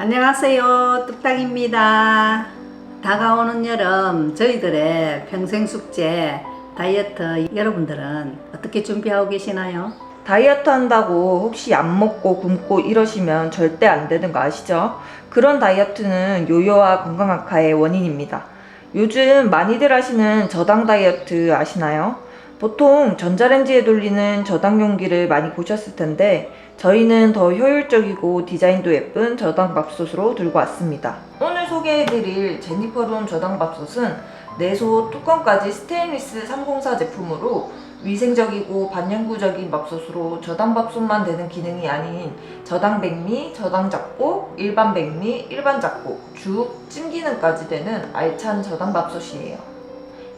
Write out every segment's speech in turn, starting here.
안녕하세요. 뚝딱입니다. 다가오는 여름 저희들의 평생 숙제 다이어트 여러분들은 어떻게 준비하고 계시나요? 다이어트 한다고 혹시 안 먹고 굶고 이러시면 절대 안 되는 거 아시죠? 그런 다이어트는 요요와 건강 악화의 원인입니다. 요즘 많이들 하시는 저당 다이어트 아시나요? 보통 전자레인지에 돌리는 저당 용기를 많이 보셨을 텐데 저희는 더 효율적이고 디자인도 예쁜 저당 밥솥으로 들고 왔습니다. 오늘 소개해드릴 제니퍼룸 저당 밥솥은 내소 뚜껑까지 스테인리스 304 제품으로 위생적이고 반영구적인 밥솥으로 저당 밥솥만 되는 기능이 아닌 저당 백미, 저당 잡곡, 일반 백미, 일반 잡곡, 죽, 찜 기능까지 되는 알찬 저당 밥솥이에요.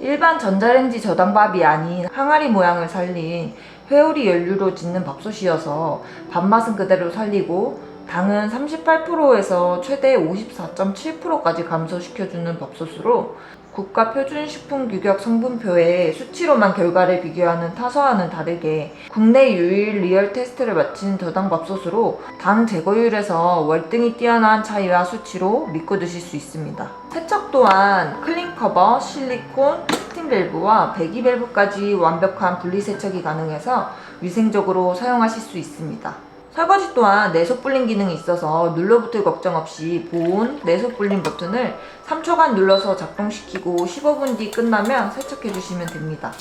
일반 전자레인지 저당밥이 아닌 항아리 모양을 살린 회오리 연료로 짓는 밥솥이어서 밥맛은 그대로 살리고 당은 38%에서 최대 54.7%까지 감소시켜주는 밥솥으로 국가 표준 식품 규격 성분표에 수치로만 결과를 비교하는 타사와는 다르게 국내 유일 리얼 테스트를 마친 저당 밥솥으로 당 제거율에서 월등히 뛰어난 차이와 수치로 믿고 드실 수 있습니다. 세척 또한 클린 커버, 실리콘, 스팀 밸브와 배기 밸브까지 완벽한 분리 세척이 가능해서 위생적으로 사용하실 수 있습니다. 설거지 또한 내속 불림 기능이 있어서 눌러붙을 걱정 없이 보온 내속 불림 버튼을 3초간 눌러서 작동시키고 15분 뒤 끝나면 세척해 주시면 됩니다.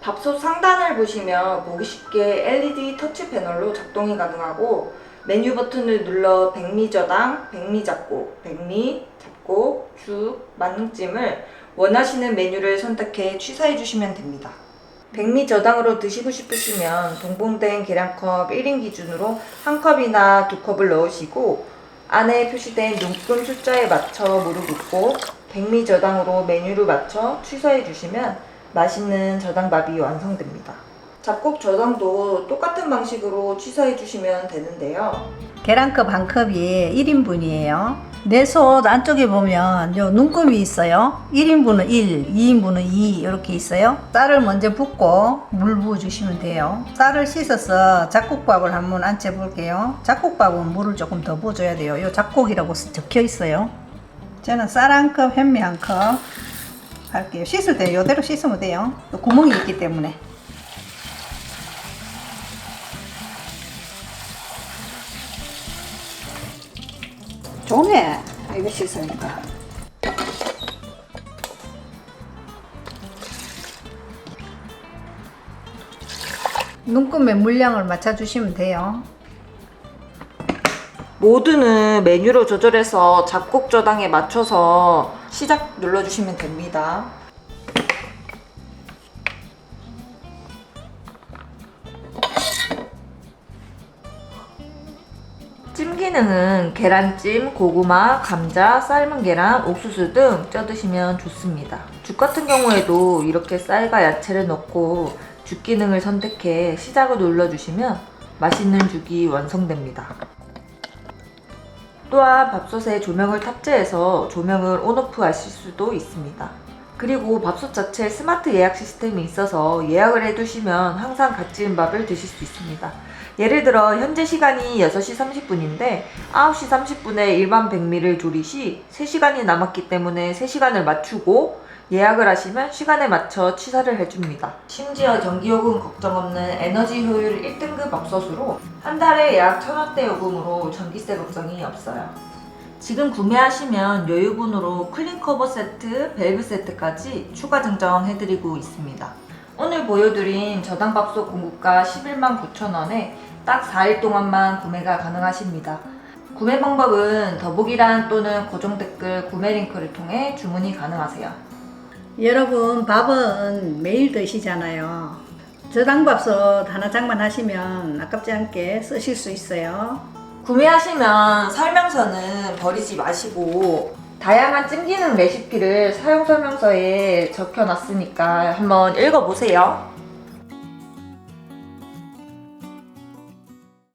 밥솥 상단을 보시면 보기 쉽게 LED 터치 패널로 작동이 가능하고 메뉴 버튼을 눌러 백미 저당, 백미 잡곡, 백미, 잡곡, 죽, 만능찜을 원하시는 메뉴를 선택해 취사해 주시면 됩니다. 백미 저당으로 드시고 싶으시면 동봉된 계량컵 1인 기준으로 한 컵이나 두 컵을 넣으시고 안에 표시된 눈금 숫자에 맞춰 물을 붓고 백미 저당으로 메뉴를 맞춰 취사해 주시면 맛있는 저당밥이 완성됩니다. 잡곡 저당도 똑같은 방식으로 취사해 주시면 되는데요. 계란컵 한 컵이 1인분이에요. 내솥 안쪽에 보면 요 눈금이 있어요. 1인분은 1, 2인분은 2 이렇게 있어요. 쌀을 먼저 붓고 물 부어 주시면 돼요. 쌀을 씻어서 잡곡밥을 한번 안쳐 볼게요. 잡곡밥은 물을 조금 더 부어줘야 돼요. 요 잡곡이라고 적혀 있어요. 저는 쌀 한 컵, 현미 한 컵 할게요. 씻을 때 이대로 씻으면 돼요. 또 구멍이 있기 때문에. 좋네. 이거 씻으니까. 눈금의 물량을 맞춰주시면 돼요. 모두는 메뉴로 조절해서 잡곡 저당에 맞춰서 시작 눌러주시면 됩니다. 찜 기능은 계란찜, 고구마, 감자, 삶은 계란, 옥수수 등 쪄드시면 좋습니다. 죽 같은 경우에도 이렇게 쌀과 야채를 넣고 죽 기능을 선택해 시작을 눌러주시면 맛있는 죽이 완성됩니다. 또한 밥솥에 조명을 탑재해서 조명을 온오프 하실 수도 있습니다. 그리고 밥솥 자체에 스마트 예약 시스템이 있어서 예약을 해두시면 항상 갓 지은 밥을 드실 수 있습니다. 예를 들어 현재 시간이 6시 30분인데 9시 30분에 일반 백미를 조리 시 3시간이 남았기 때문에 3시간을 맞추고 예약을 하시면 시간에 맞춰 취사를 해줍니다. 심지어 전기요금 걱정 없는 에너지 효율 1등급 밥솥으로 한 달에 약 1000원대 요금으로 전기세 걱정이 없어요. 지금 구매하시면 여유분으로 클린 커버 세트, 밸브 세트까지 추가 증정해드리고 있습니다. 오늘 보여드린 저당밥솥 공급가 11만 9천원에 딱 4일 동안만 구매가 가능하십니다. 구매 방법은 더보기란 또는 고정 댓글 구매 링크를 통해 주문이 가능하세요. 여러분 밥은 매일 드시잖아요. 저당밥솥 하나 장만하시면 아깝지 않게 쓰실 수 있어요. 구매하시면 설명서는 버리지 마시고 다양한 찜기능 레시피를 사용 설명서에 적혀놨으니까 한번 읽어보세요.